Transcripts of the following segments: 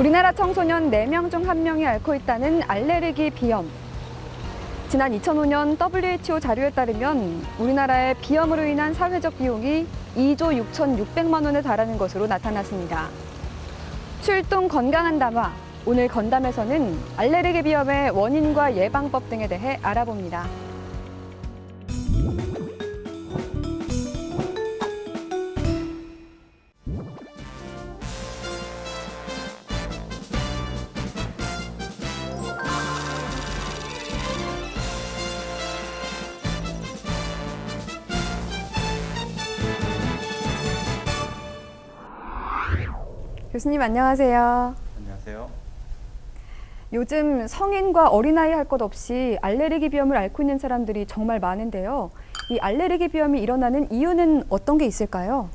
우리나라 청소년 4명 중 1명이 앓고 있다는 알레르기 비염. 지난 2005년 WHO 자료에 따르면 우리나라의 비염으로 인한 사회적 비용이 2조 6,600만 원에 달하는 것으로 나타났습니다. 출동 건강한 담화. 오늘 건담에서는 알레르기 비염의 원인과 예방법 등에 대해 알아봅니다. 교수님 안녕하세요. 안녕하세요. 요즘 성인과 어린아이 할 것 없이 알레르기 비염을 앓고 있는 사람들이 정말 많은데요. 이 알레르기 비염이 일어나는 이유는 어떤 게 있을까요?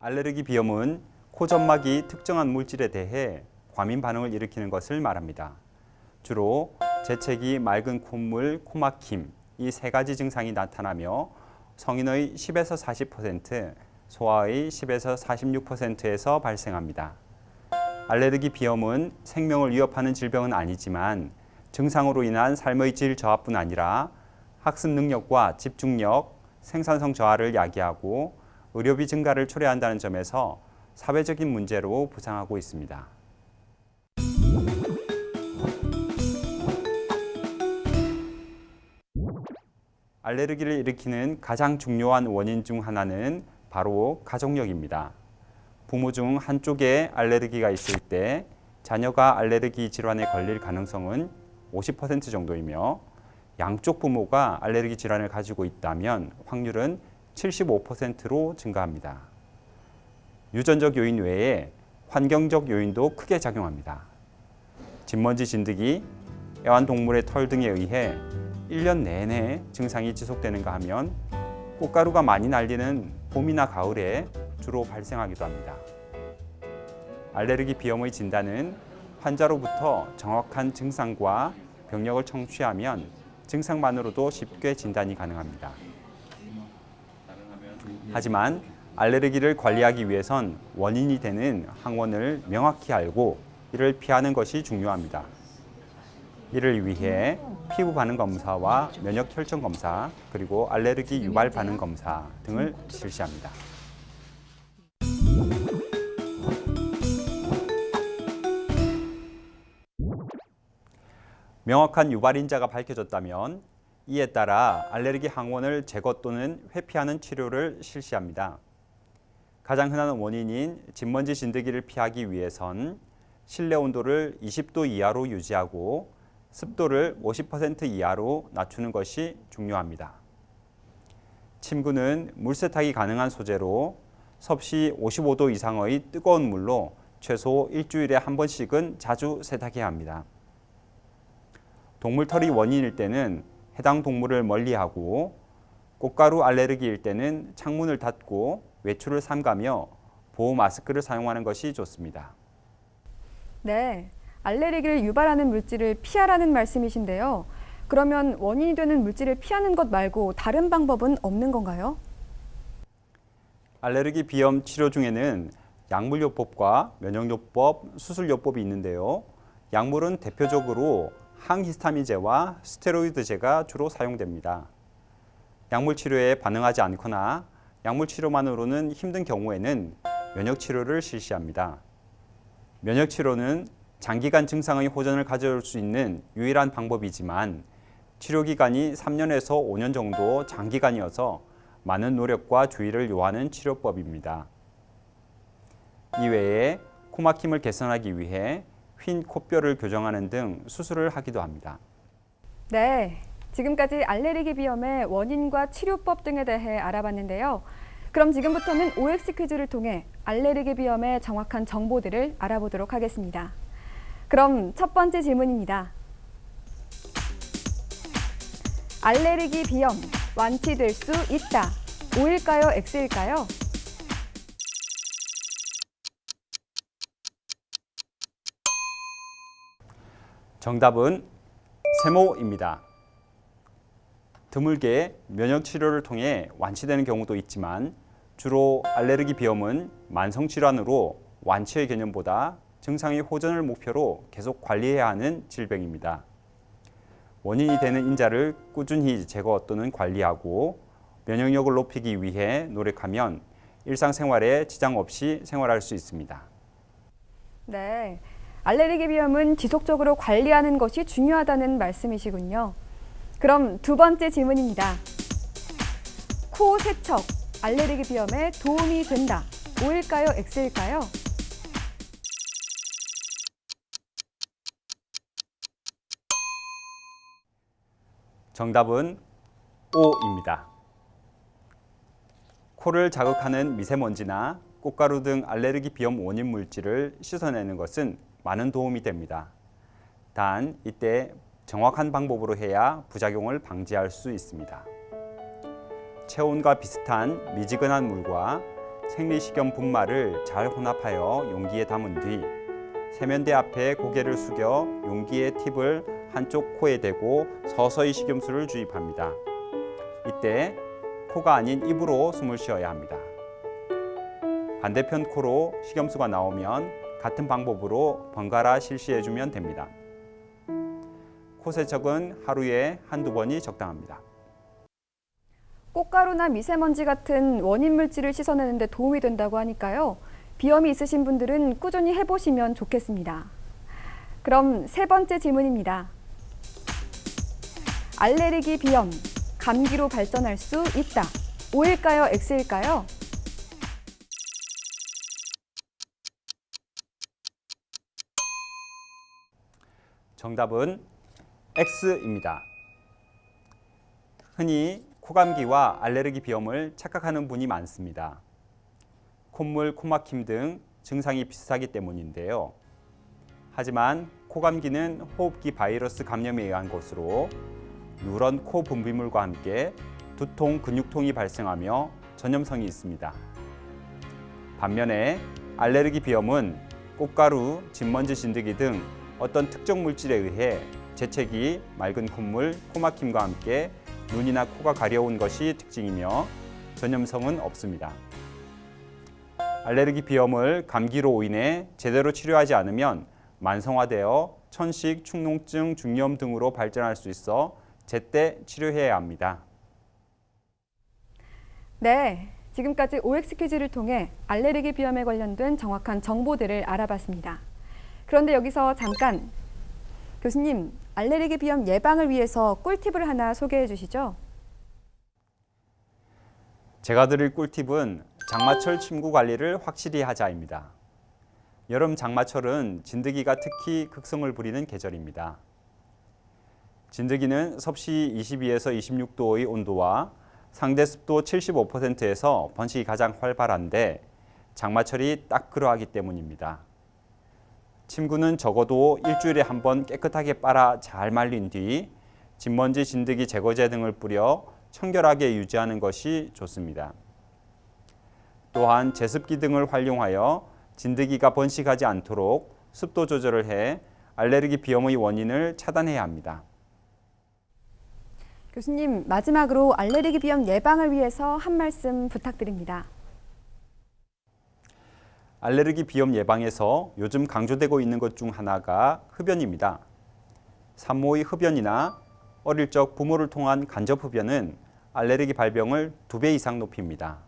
알레르기 비염은 코점막이 특정한 물질에 대해 과민 반응을 일으키는 것을 말합니다. 주로 재채기, 맑은 콧물, 코막힘 이 세 가지 증상이 나타나며 성인의 10에서 40%, 소아의 10에서 46%에서 발생합니다. 알레르기 비염은 생명을 위협하는 질병은 아니지만 증상으로 인한 삶의 질 저하뿐 아니라 학습 능력과 집중력, 생산성 저하를 야기하고 의료비 증가를 초래한다는 점에서 사회적인 문제로 부상하고 있습니다. 알레르기를 일으키는 가장 중요한 원인 중 하나는 바로 가족력입니다. 부모 중 한쪽에 알레르기가 있을 때 자녀가 알레르기 질환에 걸릴 가능성은 50% 정도이며 양쪽 부모가 알레르기 질환을 가지고 있다면 확률은 75%로 증가합니다. 유전적 요인 외에 환경적 요인도 크게 작용합니다. 진먼지 진드기, 애완동물의 털 등에 의해 1년 내내 증상이 지속되는가 하면 꽃가루가 많이 날리는 봄이나 가을에 주로 발생하기도 합니다. 알레르기 비염의 진단은 환자로부터 정확한 증상과 병력을 청취하면 증상만으로도 쉽게 진단이 가능합니다. 하지만 알레르기를 관리하기 위해선 원인이 되는 항원을 명확히 알고 이를 피하는 것이 중요합니다. 이를 위해 피부 반응 검사와 면역 혈전 검사 그리고 알레르기 유발 반응 검사 등을 실시합니다. 명확한 유발인자가 밝혀졌다면 이에 따라 알레르기 항원을 제거 또는 회피하는 치료를 실시합니다. 가장 흔한 원인인 진먼지 진드기를 피하기 위해선 실내 온도를 20도 이하로 유지하고 습도를 50% 이하로 낮추는 것이 중요합니다. 침구는 물 세탁이 가능한 소재로 섭씨 55도 이상의 뜨거운 물로 최소 일주일에 한 번씩은 자주 세탁해야 합니다. 동물 털이 원인일 때는 해당 동물을 멀리하고 꽃가루 알레르기일 때는 창문을 닫고 외출을 삼가며 보호 마스크를 사용하는 것이 좋습니다. 네. 알레르기를 유발하는 물질을 피하라는 말씀이신데요. 그러면 원인이 되는 물질을 피하는 것 말고 다른 방법은 없는 건가요? 알레르기 비염 치료 중에는 약물요법과 면역요법, 수술요법이 있는데요. 약물은 대표적으로 항히스타민제와 스테로이드제가 주로 사용됩니다. 약물 치료에 반응하지 않거나 약물 치료만으로는 힘든 경우에는 면역 치료를 실시합니다. 면역 치료는 장기간 증상의 호전을 가져올 수 있는 유일한 방법이지만 치료 기간이 3년에서 5년 정도 장기간이어서 많은 노력과 주의를 요하는 치료법입니다. 이외에 코막힘을 개선하기 위해 휜 코뼈를 교정하는 등 수술을 하기도 합니다. 네. 지금까지 알레르기 비염의 원인과 치료법 등에 대해 알아봤는데요. 그럼 지금부터는 OX 퀴즈를 통해 알레르기 비염의 정확한 정보들을 알아보도록 하겠습니다. 그럼 첫 번째 질문입니다. 알레르기 비염 완치될 수 있다. O일까요? X일까요? 정답은 세모입니다. 드물게 면역 치료를 통해 완치되는 경우도 있지만 주로 알레르기 비염은 만성 질환으로 완치의 개념보다 증상의 호전을 목표로 계속 관리해야 하는 질병입니다. 원인이 되는 인자를 꾸준히 제거 또는 관리하고 면역력을 높이기 위해 노력하면 일상생활에 지장 없이 생활할 수 있습니다. 네. 알레르기 비염은 지속적으로 관리하는 것이 중요하다는 말씀이시군요. 그럼 두 번째 질문입니다. 코 세척, 알레르기 비염에 도움이 된다. O일까요? X일까요? 정답은 O입니다. 코를 자극하는 미세먼지나 꽃가루 등 알레르기 비염 원인 물질을 씻어내는 것은 많은 도움이 됩니다. 단 이때 정확한 방법으로 해야 부작용을 방지할 수 있습니다. 체온과 비슷한 미지근한 물과 생리식염 분말을 잘 혼합하여 용기에 담은 뒤 세면대 앞에 고개를 숙여 용기의 팁을 한쪽 코에 대고 서서히 식염수를 주입합니다. 이때 코가 아닌 입으로 숨을 쉬어야 합니다. 반대편 코로 식염수가 나오면 같은 방법으로 번갈아 실시해 주면 됩니다. 코 세척은 하루에 한두 번이 적당합니다. 꽃가루나 미세먼지 같은 원인 물질을 씻어내는 데 도움이 된다고 하니까요. 비염이 있으신 분들은 꾸준히 해보시면 좋겠습니다. 그럼 세 번째 질문입니다. 알레르기 비염, 감기로 발전할 수 있다. O일까요? X일까요? 정답은 X입니다. 흔히 코감기와 알레르기 비염을 착각하는 분이 많습니다. 콧물, 코막힘 등 증상이 비슷하기 때문인데요. 하지만 코감기는 호흡기 바이러스 감염에 의한 것으로 누런 코 분비물과 함께 두통, 근육통이 발생하며 전염성이 있습니다. 반면에 알레르기 비염은 꽃가루, 진먼지 진드기 등 어떤 특정 물질에 의해 재채기, 맑은 콧물, 코막힘과 함께 눈이나 코가 가려운 것이 특징이며 전염성은 없습니다. 알레르기 비염을 감기로 인해 제대로 치료하지 않으면 만성화되어 천식, 축농증, 중염 등으로 발전할 수 있어 제때 치료해야 합니다. 네. 지금까지 OX 퀴즈를 통해 알레르기 비염에 관련된 정확한 정보들을 알아봤습니다. 그런데 여기서 잠깐 교수님, 알레르기 비염 예방을 위해서 꿀팁을 하나 소개해 주시죠. 제가 드릴 꿀팁은 장마철 침구 관리를 확실히 하자입니다. 여름 장마철은 진드기가 특히 극성을 부리는 계절입니다. 진드기는 섭씨 22에서 26도의 온도와 상대 습도 75%에서 번식이 가장 활발한데 장마철이 딱 그러하기 때문입니다. 침구는 적어도 일주일에 한 번 깨끗하게 빨아 잘 말린 뒤 진먼지, 진드기 제거제 등을 뿌려 청결하게 유지하는 것이 좋습니다. 또한 제습기 등을 활용하여 진드기가 번식하지 않도록 습도 조절을 해 알레르기 비염의 원인을 차단해야 합니다. 교수님, 마지막으로 알레르기 비염 예방을 위해서 한 말씀 부탁드립니다. 알레르기 비염 예방에서 요즘 강조되고 있는 것 중 하나가 흡연입니다. 산모의 흡연이나 어릴 적 부모를 통한 간접 흡연은 알레르기 발병을 두 배 이상 높입니다.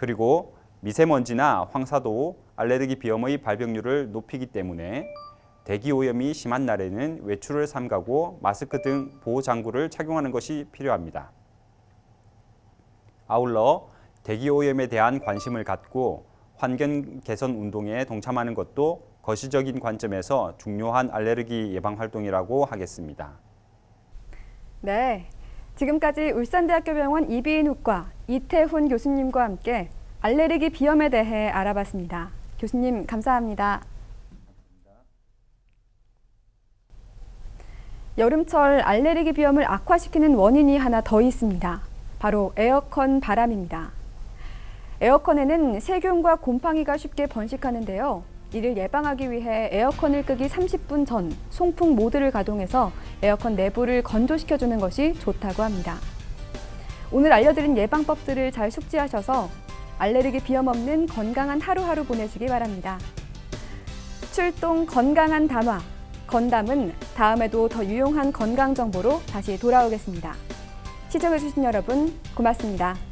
그리고 미세먼지나 황사도 알레르기 비염의 발병률을 높이기 때문에 대기 오염이 심한 날에는 외출을 삼가고 마스크 등 보호 장구를 착용하는 것이 필요합니다. 아울러 대기 오염에 대한 관심을 갖고 환경 개선 운동에 동참하는 것도 거시적인 관점에서 중요한 알레르기 예방 활동이라고 하겠습니다. 네. 지금까지 울산대학교 병원 이비인후과 이태훈 교수님과 함께 알레르기 비염에 대해 알아봤습니다. 교수님, 감사합니다. 여름철 알레르기 비염을 악화시키는 원인이 하나 더 있습니다. 바로 에어컨 바람입니다. 에어컨에는 세균과 곰팡이가 쉽게 번식하는데요. 이를 예방하기 위해 에어컨을 끄기 30분 전 송풍 모드를 가동해서 에어컨 내부를 건조시켜주는 것이 좋다고 합니다. 오늘 알려드린 예방법들을 잘 숙지하셔서 알레르기 비염 없는 건강한 하루하루 보내시기 바랍니다. 출동 건강한 담화. 건담은 다음에도 더 유용한 건강 정보로 다시 돌아오겠습니다. 시청해주신 여러분 고맙습니다.